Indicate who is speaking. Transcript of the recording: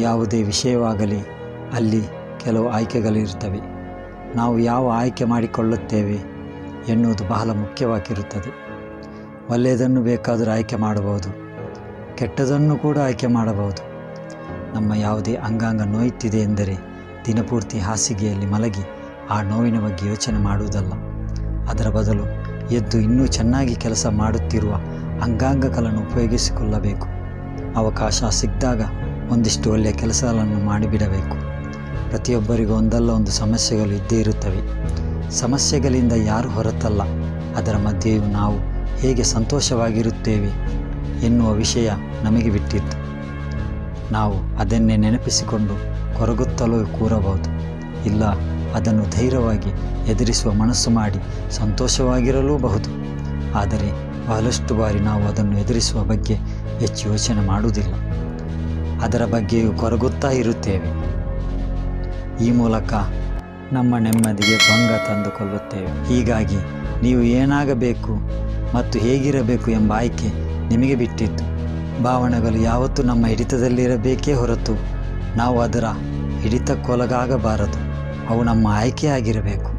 Speaker 1: ಯಾವುದೇ ವಿಷಯವಾಗಲಿ ಅಲ್ಲಿ ಕೆಲವು ಆಯ್ಕೆಗಳಿರ್ತವೆ. ನಾವು ಯಾವ ಆಯ್ಕೆ ಮಾಡಿಕೊಳ್ಳುತ್ತೇವೆ ಎನ್ನುವುದು ಬಹಳ ಮುಖ್ಯವಾಗಿರುತ್ತದೆ. ಒಳ್ಳೆಯದನ್ನು ಬೇಕಾದರೂ ಆಯ್ಕೆ ಮಾಡಬಹುದು, ಕೆಟ್ಟದನ್ನು ಕೂಡ ಆಯ್ಕೆ ಮಾಡಬಹುದು. ನಮ್ಮ ಯಾವುದೇ ಅಂಗಾಂಗ ನೋಯುತ್ತಿದೆ ಎಂದರೆ ದಿನಪೂರ್ತಿ ಹಾಸಿಗೆಯಲ್ಲಿ ಮಲಗಿ ಆ ನೋವಿನ ಬಗ್ಗೆ ಯೋಚನೆ ಮಾಡುವುದಲ್ಲ. ಅದರ ಬದಲು ಎದ್ದು ಇನ್ನೂ ಚೆನ್ನಾಗಿ ಕೆಲಸ ಮಾಡುತ್ತಿರುವ ಅಂಗಾಂಗಗಳನ್ನು ಉಪಯೋಗಿಸಿಕೊಳ್ಳಬೇಕು. ಅವಕಾಶ ಸಿಕ್ಕಿದಾಗ ಒಂದಿಷ್ಟು ಒಳ್ಳೆಯ ಕೆಲಸಗಳನ್ನು ಮಾಡಿಬಿಡಬೇಕು. ಪ್ರತಿಯೊಬ್ಬರಿಗೂ ಒಂದಲ್ಲ ಒಂದು ಸಮಸ್ಯೆಗಳು ಇದ್ದೇ ಇರುತ್ತವೆ. ಸಮಸ್ಯೆಗಳಿಂದ ಯಾರು ಹೊರತಲ್ಲ. ಅದರ ಮಧ್ಯೆಯೂ ನಾವು ಹೇಗೆ ಸಂತೋಷವಾಗಿರುತ್ತೇವೆ ಎನ್ನುವ ವಿಷಯ ನಮಗೆ ಬಿಟ್ಟಿತ್ತು. ನಾವು ಅದನ್ನೇ ನೆನಪಿಸಿಕೊಂಡು ಕೊರಗುತ್ತಲೂ ಕೂರಬಹುದು. ಇಲ್ಲ, ಅದನ್ನು ಧೈರ್ಯವಾಗಿ ಎದುರಿಸುವ ಮನಸ್ಸು ಮಾಡಿ ಸಂತೋಷವಾಗಿರಲೂಬಹುದು. ಆದರೆ ಬಹಳಷ್ಟು ಬಾರಿ ನಾವು ಅದನ್ನು ಎದುರಿಸುವ ಬಗ್ಗೆ ಹೆಚ್ಚು ಯೋಚನೆ ಮಾಡುವುದಿಲ್ಲ. ಅದರ ಬಗ್ಗೆಯೂ ಕೊರಗುತ್ತಾ ಇರುತ್ತೇವೆ. ಈ ಮೂಲಕ ನಮ್ಮ ನೆಮ್ಮದಿಗೆ ಭಂಗ ತಂದುಕೊಳ್ಳುತ್ತೇವೆ. ಹೀಗಾಗಿ ನೀವು ಏನಾಗಬೇಕು ಮತ್ತು ಹೇಗಿರಬೇಕು ಎಂಬ ಆಯ್ಕೆ ನಿಮಗೆ ಬಿಟ್ಟಿತ್ತು. ಭಾವನೆಗಳು ಯಾವತ್ತೂ ನಮ್ಮ ಹಿಡಿತದಲ್ಲಿರಬೇಕೇ ಹೊರತು ನಾವು ಅದರ ಹಿಡಿತಕ್ಕೊಳಗಾಗಬಾರದು. ಅವು ನಮ್ಮ ಆಯ್ಕೆಯಾಗಿರಬೇಕು